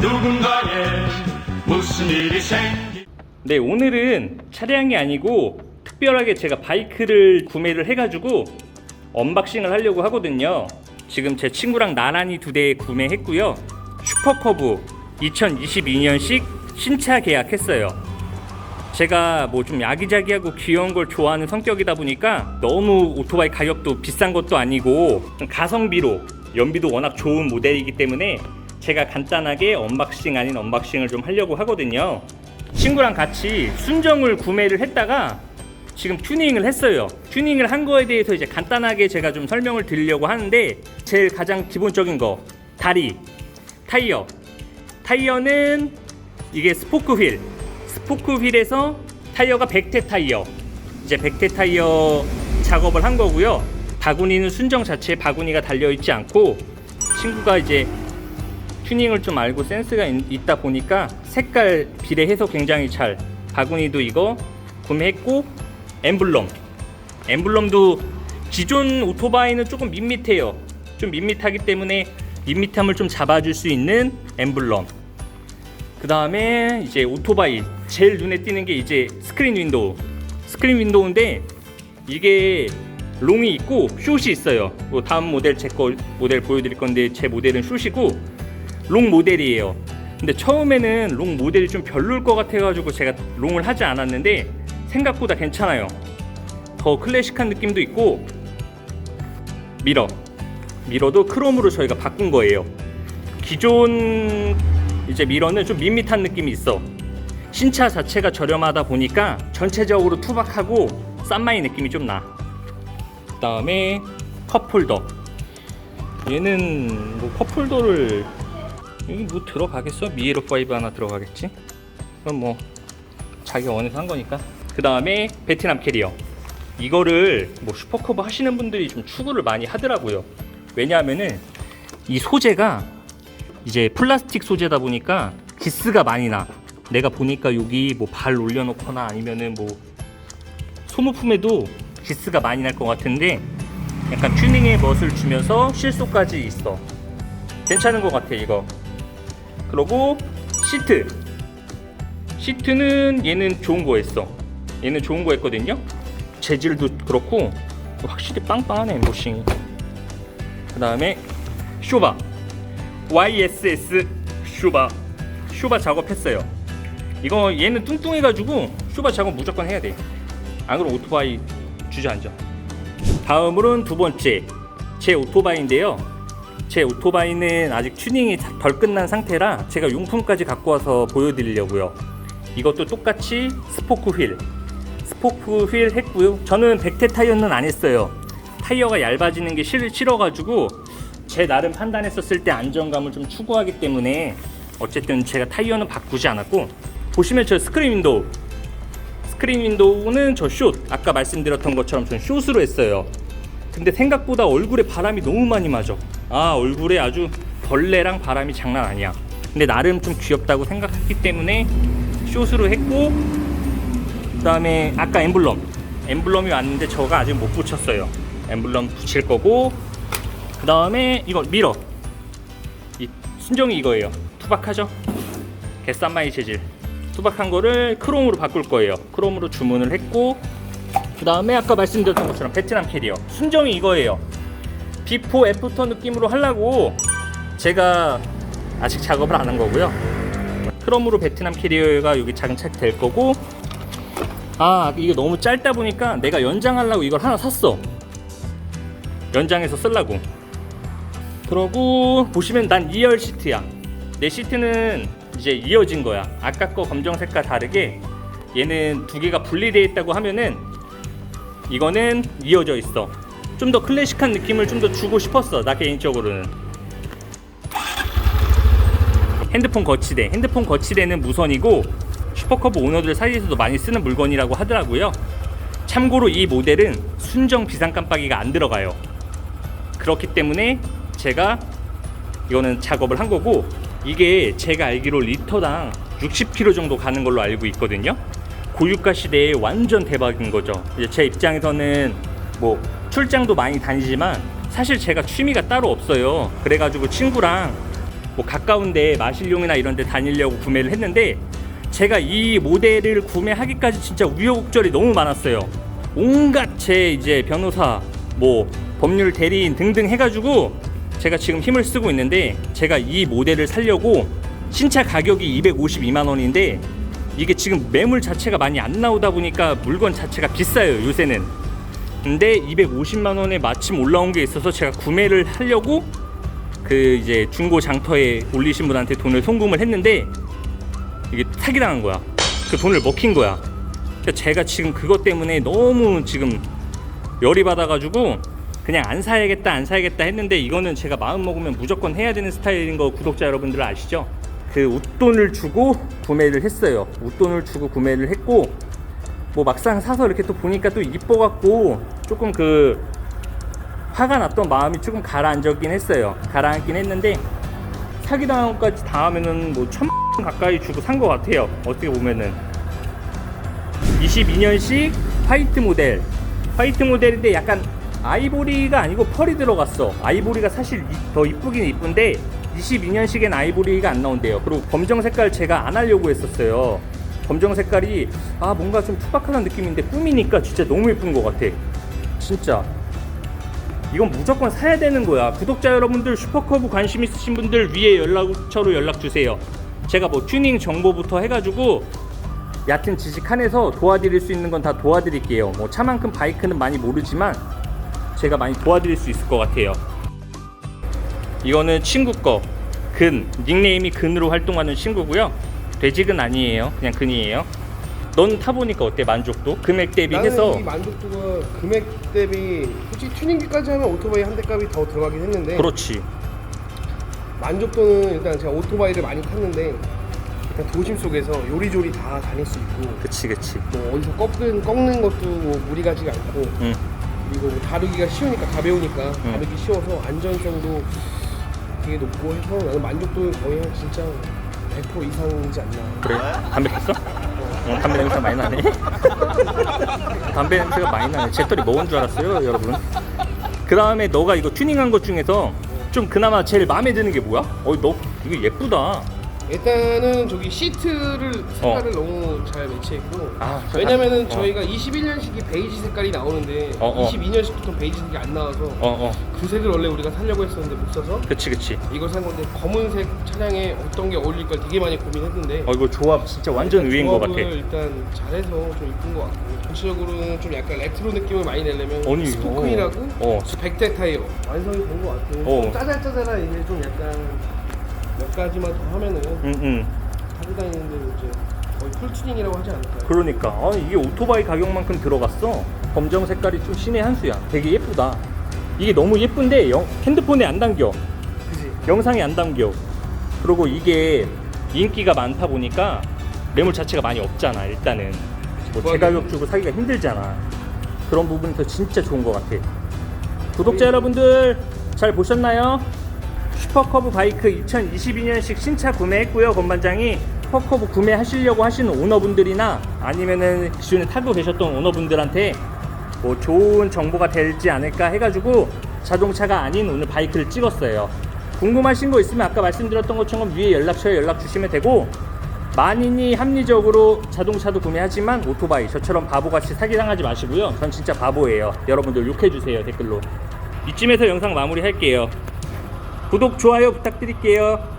누군가의 무슨 일이 생기 네, 오늘은 차량이 아니고 특별하게 제가 바이크를 구매를 해가지고 언박싱을 하려고 하거든요. 지금 제 친구랑 나란히 두 대 구매했고요. 슈퍼커브 2022년식 신차 계약했어요. 제가 뭐 좀 야기자기하고 귀여운 걸 좋아하는 성격이다 보니까 너무 오토바이 가격도 비싼 것도 아니고 좀 가성비로 연비도 워낙 좋은 모델이기 때문에 제가 간단하게 언박싱 아닌 언박싱을 좀 하려고 하거든요. 친구랑 같이 순정을 구매를 했다가 지금 튜닝을 했어요. 튜닝을 한 거에 대해서 이제 간단하게 제가 좀 설명을 드리려고 하는데 제일 가장 기본적인 거 다리, 타이어. 타이어는 이게 스포크 휠. 스포크 휠에서 타이어가 백태 타이어. 이제 백태 타이어 작업을 한 거고요. 바구니는 순정 자체에 바구니가 달려 있지 않고 친구가 이제 튜닝을 좀 알고 센스가 있, 다 보니까 색깔 비례해서 굉장히 잘. 바구니도 이거 구매했고 엠블럼. 엠블럼도 기존 오토바이는 조금 밋밋해요. 좀 밋밋하기 때문에 밋밋함을 좀 잡아줄 수 있는 엠블럼. 그 다음에 이제 오토바이. 제일 눈에 띄는 게 이제 스크린 윈도우. 스크린 윈도우인데 이게 롱이 있고 숏이 있어요. 뭐 다음 모델 제 거 모델 보여드릴 건데 제 모델은 숏이고 롱 모델이에요. 근데 처음에는 롱 모델이 좀 별로일 것 같아가지고 제가 롱을 하지 않았는데 생각보다 괜찮아요. 더 클래식한 느낌도 있고 미러 미러도 크롬으로 저희가 바꾼 거예요. 기존 이제 미러는 좀 밋밋한 느낌이 있어. 신차 자체가 저렴하다 보니까 전체적으로 투박하고 싼마이 느낌이 좀 나. 그 다음에 컵홀더. 얘는 뭐 컵홀더를 여기 뭐 들어가겠어? 미에로 5 하나 들어가겠지? 그럼 뭐 자기 원해서 한 거니까. 그 다음에 베트남 캐리어. 이거를 뭐 슈퍼커버 하시는 분들이 좀 추구를 많이 하더라고요. 왜냐하면은 이 소재가 이제 플라스틱 소재다 보니까 기스가 많이 나. 내가 보니까 여기 뭐 발 올려놓거나 아니면은 뭐 소모품에도 기스가 많이 날 것 같은데 약간 튜닝의 멋을 주면서 실속까지 있어. 괜찮은 것 같아 이거. 그리고 시트. 시트는 얘는 좋은 거였어. 얘는 좋은 거였거든요. 재질도 그렇고 확실히 빵빵하네 엠보싱이. 그 다음에 쇼바. YSS 쇼바. 쇼바 작업했어요. 이거 얘는 뚱뚱해가지고 쇼바 작업 무조건 해야 돼안 그럼 오토바이 주저앉아. 다음으로는 두 번째 제 오토바이인데요 제 오토바이는 아직 튜닝이 덜 끝난 상태라 제가 용품까지 갖고 와서 보여드리려고요. 이것도 똑같이 스포크 휠, 스포크 휠 했고요. 저는 백태 타이어는 안 했어요. 타이어가 얇아지는 게 싫, 싫어가지고 제 나름 판단했었을 때 안정감을 좀 추구하기 때문에 어쨌든 제가 타이어는 바꾸지 않았고 보시면 저 스크린 윈도우 스크린 윈도우는 저 숏 아까 말씀드렸던 것처럼 전 숏으로 했어요. 근데 생각보다 얼굴에 바람이 너무 많이 맞아. 아 얼굴에 아주 벌레랑 바람이 장난 아니야. 근데 나름 좀 귀엽다고 생각했기 때문에 숏으로 했고 그 다음에 아까 엠블럼 엠블럼이 왔는데 저가 아직 못 붙였어요. 엠블럼 붙일 거고 그 다음에 이거 미러 이 순정이 이거예요. 투박하죠? 개싼마이 재질 투박한 거를 크롬으로 바꿀 거예요. 크롬으로 주문을 했고 그 다음에 아까 말씀드렸던 것처럼 베트남 캐리어. 순정이 이거예요. 비포 애프터 느낌으로 하려고 제가 아직 작업을 안 한 거고요. 크롬으로 베트남 캐리어가 여기 장착될 거고. 아 이게 너무 짧다 보니까 내가 연장하려고 이걸 하나 샀어. 연장해서 쓰려고. 그러고 보시면 난 2열 시트야. 내 시트는 이제 이어진 거야. 아까 거 검정색과 다르게 얘는 두 개가 분리되어 있다고 하면은 이거는 이어져 있어. 좀 더 클래식한 느낌을 좀 더 주고 싶었어. 나 개인적으로는. 핸드폰 거치대. 핸드폰 거치대는 무선이고 슈퍼커브 오너들 사이에서도 많이 쓰는 물건이라고 하더라고요. 참고로 이 모델은 순정 비상 깜빡이가 안 들어가요. 그렇기 때문에 제가 이거는 작업을 한 거고 이게 제가 알기로 리터당 60km 정도 가는 걸로 알고 있거든요. 고유가 시대에 완전 대박인 거죠. 이제 제 입장에서는 뭐 출장도 많이 다니지만 사실 제가 취미가 따로 없어요. 그래가지고 친구랑 뭐 가까운데 마실용이나 이런 데 다니려고 구매를 했는데 제가 이 모델을 구매하기까지 진짜 우여곡절이 너무 많았어요. 온갖 제 이제 변호사, 뭐 법률 대리인 등등 해가지고 제가 지금 힘을 쓰고 있는데 제가 이 모델을 살려고 신차 가격이 252만 원인데 이게 지금 매물 자체가 많이 안 나오다 보니까 물건 자체가 비싸요 요새는. 근데 250만 원에 마침 올라온 게 있어서 제가 구매를 하려고 그 이제 중고 장터에 올리신 분한테 돈을 송금을 했는데 이게 사기당한 거야. 그 돈을 먹힌 거야. 그러니까 제가 지금 그것 때문에 너무 지금 열이 받아가지고 그냥 안 사야겠다 안 사야겠다 했는데 이거는 제가 마음 먹으면 무조건 해야 되는 스타일인 거 구독자 여러분들 아시죠? 그 웃돈을 주고 구매를 했어요. 웃돈을 주고 구매를 했고 뭐 막상 사서 이렇게 또 보니까 또 이뻐갖고 조금 그 화가 났던 마음이 조금 가라앉았긴 했어요. 가라앉긴 했는데 사기당한 것까지 당하면은 뭐 천 가까이 주고 산 것 같아요. 어떻게 보면은 22년식 화이트 모델 화이트 모델인데 약간 아이보리가 아니고 펄이 들어갔어 아이보리가 사실 이- 더 이쁘긴 이쁜데 22년식엔 아이보리가 안 나온대요 그리고 검정 색깔 제가 안 하려고 했었어요 검정 색깔이 아 뭔가 좀 투박한 느낌인데 꾸미니까 진짜 너무 예쁜 것 같아 진짜 이건 무조건 사야 되는 거야. 구독자 여러분들 슈퍼커브 관심 있으신 분들 위에 연락처로 연락 주세요. 제가 뭐 튜닝 정보부터 해가지고 얕은 지식 한에서 도와드릴 수 있는 건 다 도와드릴게요. 뭐 차만큼 바이크는 많이 모르지만 제가 많이 도와드릴 수 있을 것 같아요. 이거는 친구 거 근, 닉네임이 근으로 활동하는 친구고요. 돼지근 아니에요. 그냥 근이에요. 넌 타보니까 어때 만족도? 금액 대비해서 나는 이 만족도가 금액 대비 솔직히 튜닝비까지 하면 오토바이 한 대 값이 더 들어가긴 했는데 그렇지. 만족도는 일단 제가 오토바이를 많이 탔는데 일단 도심 속에서 요리조리 다 다닐 수 있고 그치 그치. 뭐 어디서 꺾는, 꺾는 것도 뭐 무리 가지가 않고 응. 그리고 뭐 다루기가 쉬우니까 가벼우니까 음. 다루기 쉬워서 안전성도 되게 높고 해서 나는 만족도는 거의 한 진짜 100% 이상이지 않나 그래? 담배 폈어? 어, 담배 냄새 많이 나네. 담배 냄새가 많이 나네. 제떨이 먹은 줄 알았어요, 여러분. 그 다음에 너가 이거 튜닝한 것 중에서 좀 그나마 제일 마음에 드는 게 뭐야? 어, 너 이거 예쁘다. 일단은 저기 시트를 색깔을 너무 잘 매치했고 어. 아, 왜냐면은 어. 저희가 21년식이 베이지 색깔이 나오는데 어, 어. 22년식부터 베이지 색이 안 나와서 어, 어. 그 색을 원래 우리가 살려고 했었는데 못 사서 그치, 그치. 이걸 산 건데 검은색 차량에 어떤 게 어울릴까 되게 많이 고민했는데 어, 이거 조합 진짜 완전 의외인 것 같아. 조합을 일단 잘해서 좀 이쁜 것 같고 전체적으로는 좀 약간 레트로 느낌을 많이 내려면 아니, 스포크이라고 어. 백대 타이어 완성이 된 것 같아요 어. 좀 짜잘짜잘한 이제 좀 약간 몇 가지만 더 하면은 응, 응. 타고 다니는데 이제 거의 풀튜닝이라고 하지 않을까요? 그러니까. 아, 이게 오토바이 가격만큼 들어갔어. 검정 색깔이 좀 신의 한 수야. 되게 예쁘다. 이게 너무 예쁜데 영- 핸드폰에 안 담겨. 그지? 영상에 안 담겨. 그리고 이게 인기가 많다 보니까 매물 자체가 많이 없잖아. 일단은 뭐 제가격 주고 사기가 힘들잖아. 그런 부분에서 진짜 좋은 것 같아. 구독자 여러분들 잘 보셨나요? 슈퍼커브 바이크 2022년식 신차 구매했고요. 건반장이 슈퍼커브 구매하시려고 하시는 오너분들이나 아니면은 기존에 타고 계셨던 오너분들한테 뭐 좋은 정보가 되지 않을까 해가지고 자동차가 아닌 오늘 바이크를 찍었어요. 궁금하신 거 있으면 아까 말씀드렸던 것처럼 위에 연락처에 연락 주시면 되고 만인이 합리적으로 자동차도 구매하지만 오토바이 저처럼 바보같이 사기당하지 마시고요. 전 진짜 바보예요. 여러분들 욕해주세요 댓글로. 이쯤에서 영상 마무리할게요. 구독 좋아요 부탁드릴게요.